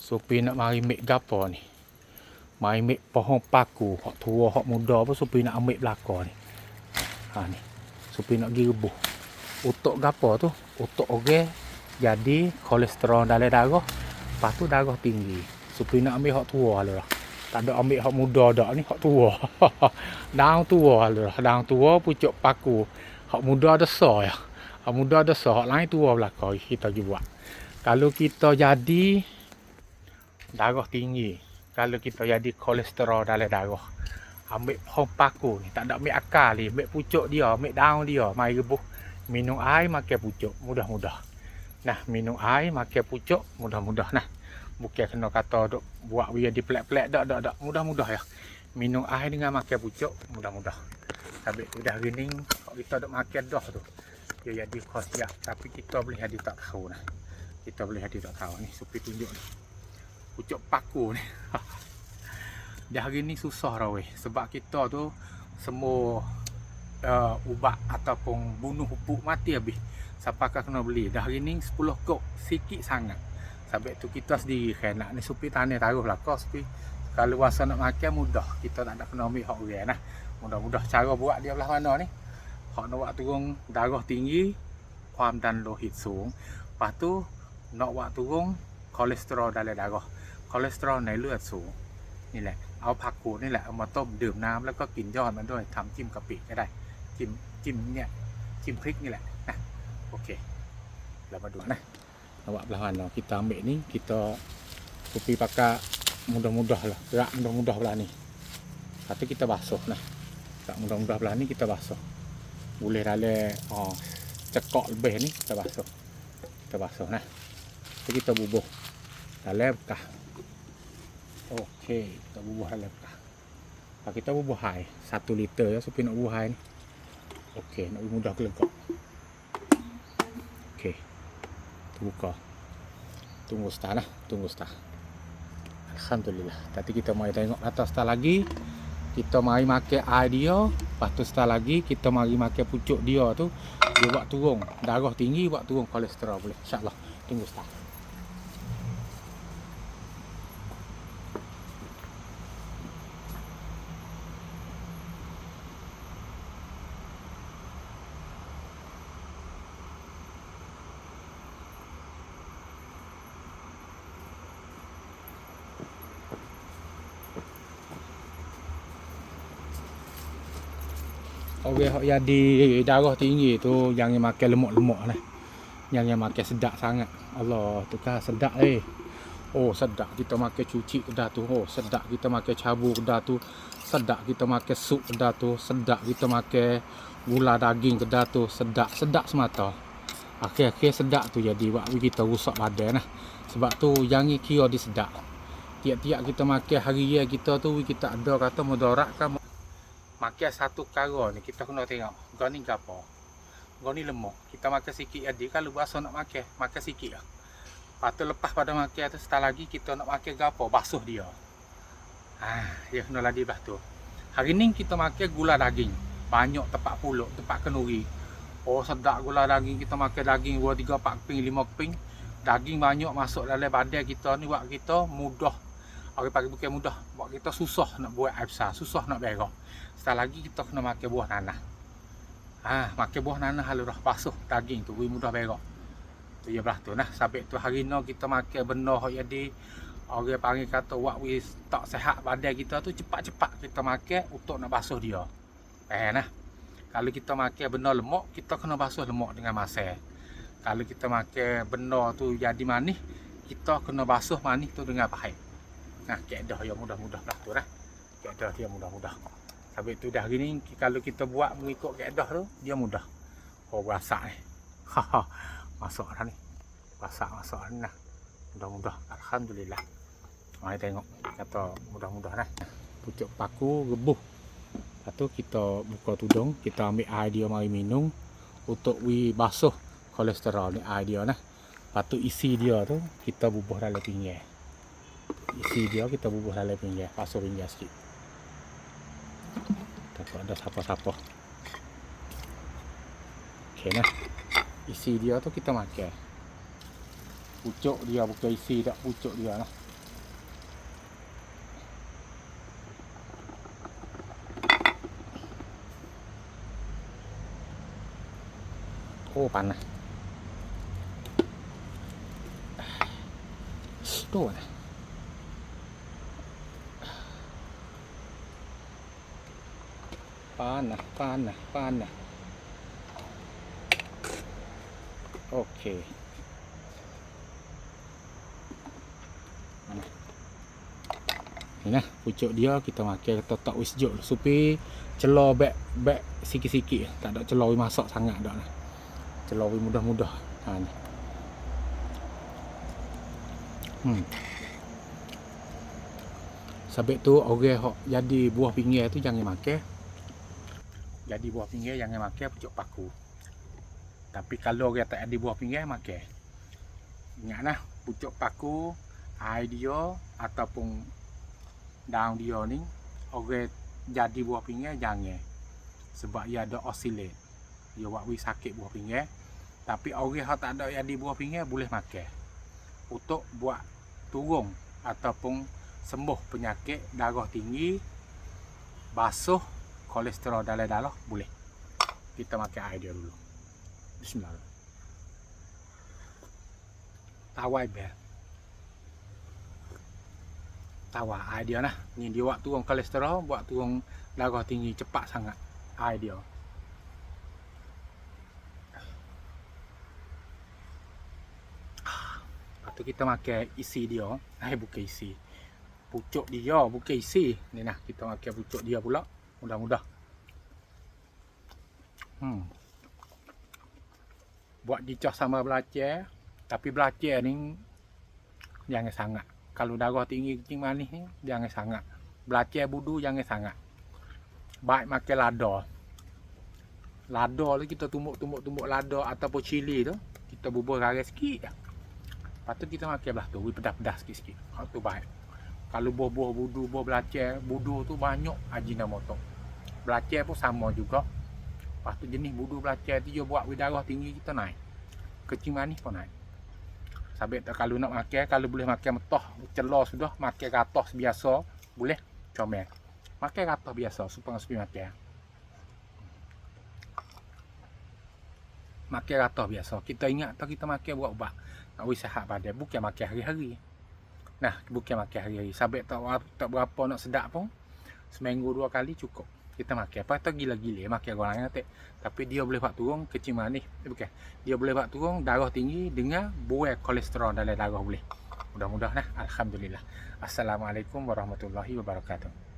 Supi nak mari make gapo ni. Mari make pohon paku. Hak tua, hak muda pun Supi nak ambil belakang ni. Ha ni. Supi nak pergi rebuh. Untuk gapo tu? Untuk orang jadi kolesterol dalam darah. Lepas tu darah tinggi. Supi nak ambil hak tua lah. Tak ada ambil hak muda dak ni, hak tua. Daun tua lah. Daun tua pucuk paku. Hak muda ada so ya. Hak muda ada so, hak lain tua belakang kita pergi buat. Kalau kita jadi darah tinggi, kalau kita jadi kolesterol dalam darah, ambil pohon paku ni, tak ada ambil akar ni, ambil pucuk dia, ambil daun dia, mai rebuh. Minum air makan pucuk, mudah-mudah. Nah, minum air makan pucuk, mudah-mudah nah. Bukan kena kata duk buat biar di pelak-pelak dak dak dak, mudah-mudah ya. Minum air dengan makan pucuk, mudah-mudah. Habis tu dah gening, kalau kita duk makan dah tu. Dia jadi khasiat, tapi kita boleh jadi tak tahu nah. Kita boleh jadi tak tahu ni, supi tunjuk ni pucuk paku ni. Di hari ni susah dah weh sebab kita tu semua uh, ubat ataupun bunuh pupuk mati habis. Siapa akan kena beli? Dah hari ni 10 kok sikit sangat. Sampai tu kita sendiri kan nak ni supi tanah taruh lah kau supi. Kalau rasa nak makan mudah. Kita tak nak kena ambil hak orang lah. Mudah-mudah cara buat dia belah mana ni. Hak nak buat turun darah tinggi. Kuam dan lohit sung. Lepas tu nak buat turun kolesterol dalam darah. Kolesterol ในเลือดสูงนี่แหละ เอาผักกูดนี่แหละเอามาต้มดื่มน้ำแล้วก็กินยอดมันด้วยทำจิ้มกะปิก็ได้ จิ้มจิ้มเนี่ยจิ้มพริกนี่แหละนะโอเค เรามาดูนะ awak belah mana kita ambil ni kita kopi pakai mudah-mudah lah gerak mudah-mudah belah ni lepas tu kita basuh nah gerak mudah-mudah belah ni kita basuh boleh dalam oh, cekok lebih ni kita basuh kita basuh nah tu kita bubuh dalam bekah okey kita bubuh dalam bekah Lepas kita bubuh hai satu liter ya supaya nak bubuh hai ni. Okey nak mudah kelegak okey. Tu buka. Tunggu start lah. Tunggu start Alhamdulillah. Tadi kita mari tengok atas start lagi. Kita mari makan air dia. Lepas tu start lagi kita mari makan pucuk dia tu. Dia buat turun. Darah tinggi buat turun kolesterol boleh insyaAllah. Tunggu start Orang hok jadi darah tinggi tu jangan makan lemak-lemak lah. Jangan makan sedap sangat. Allah tu kan sedap eh. Oh sedap kita makan cuci kedah tu. Oh sedap kita makan cabu kedah tu. Sedap kita makan sup kedah tu. Sedap kita makan gula daging kedah tu. Sedap sedap semata. Akhir-akhir sedap tu jadi buat kita rusak badan lah. Sebab tu jangan kira dia sedap. Tiap-tiap kita makan hari ya kita tu kita ada kata mudarat kan makan satu kara ni kita kena tengok. Kau ni gapo? Kau ni lemak kita makan sikit jadi kalau basuh nak makan makan sikit lah. Lepas tu lepas pada makan tu setelah lagi kita nak makan gapo? Basuh dia. Ah dia kena lagi belah tu. Hari ni kita makan gula daging. Banyak tempat puluk tempat kenuri. Oh sedap gula daging. Kita makan daging 2 3 4 keping 5 keping. Daging banyak masuk dalam badan kita ni buat kita mudah Orang panggil bukan mudah. Buat kita susah nak buat air besar Susah nak berak Setelah lagi kita kena makan buah nanah. Ha, Makan buah nanah Lalu dah basuh daging tu Mudah berak Tu ya belah tu nah. Sampai tu hari ni kita makan benda yang jadi Orang panggil kata Wak wis tak sehat badan kita tu Cepat-cepat kita makan Untuk nak basuh dia. Eh nah. Kalau kita makan benda lemak Kita kena basuh lemak dengan masa. Kalau kita makan benda tu jadi manis Kita kena basuh manis tu dengan pahit Nah, keedah yang mudah-mudah lah tu lah. Keedah dia mudah-mudah. Habis tu dah gini kalau kita buat mengikut keedah tu dia mudah. Oh rasa ni. Haha. masuk dah ni. Rasa masuk ni lah. Mudah-mudah. Alhamdulillah. Mari tengok kata mudah-mudah lah. Pucuk paku rebuh. Lepas tu kita buka tudung, kita ambil air dia mari minum untuk we basuh kolesterol ni air dia nah. Lepas tu isi dia tu kita bubuh dalam pinggan isi dia kita bubuh dalam pinggir pasuk pinggir sikit. Takut ada siapa-siapa ok nah. Isi dia tu kita makan. Pucuk dia bukan isi tak pucuk dia lah oh panas. Tu lah kan. Panas, panas, panas. Okey. Ni nah, pucuk dia kita makan kita tak wis juk supi celor bek bek sikit-sikit tak ada celor masak sangat dak lah. Celor mudah-mudah. Ha ni. Hmm. Sebab tu orang hok jadi buah pinggir tu jangan makan. Jadi buah pinggir jangan makan pucuk paku. Tapi kalau orang tak ada buah pinggir makan. Ingatlah pucuk paku air dia ataupun daun dia ni orang jadi buah pinggir jangan. Sebab ia ada osilet. Dia buat wi sakit buah pinggir. Tapi orang yang tak ada yang di buah pinggir boleh makan. Untuk buat turun ataupun sembuh penyakit darah tinggi, basuh, kolesterol dalam darah boleh. Kita makan air dia dulu. Bismillah. Tawai bel. Tawa air dia lah. Ni dia buat turun kolesterol, buat turun darah tinggi cepat sangat. Air dia. Lepas tu kita makan isi dia. Eh bukan isi. Pucuk dia bukan isi. Ni nah kita makan pucuk dia pula. Mudah-mudah. Hmm. Buat dicah sama belacan. Tapi belacan ni jangan sangat. Kalau darah tinggi kencing manis ni jangan sangat. Belacan budu jangan sangat. Baik makan lada. Lada tu kita tumbuk-tumbuk-tumbuk lada ataupun cili tu. Kita bubur garis sikit. Lepas tu kita makan belah tu. Pedas-pedas sikit-sikit. Tu baik. Kalau buah-buah budu, buah belacan, budu tu banyak ajinomoto. Belacan pun sama juga. Lepas tu jenis budu belacan tu dia buat darah tinggi kita naik. Kecing manis pun naik. Sabit tak kalau nak makan, kalau boleh makan metah, celor sudah, makan ratah biasa, boleh comel. Makan ratah biasa, supaya sepi makan. Makan ratah biasa. Kita ingat tak kita makan buat ubat. Nak wis sihat badan, bukan makan hari-hari. Nah, bukan makan hari-hari. Sabit tak tak berapa nak sedap pun, seminggu dua kali cukup kita makan. Apa tu gila-gila makan orang lain tak. Tapi dia boleh buat turun kecil manis. Eh, bukan. Dia boleh buat turun darah tinggi dengan buai kolesterol dalam darah boleh. Mudah-mudahan nah. Alhamdulillah. Assalamualaikum warahmatullahi wabarakatuh.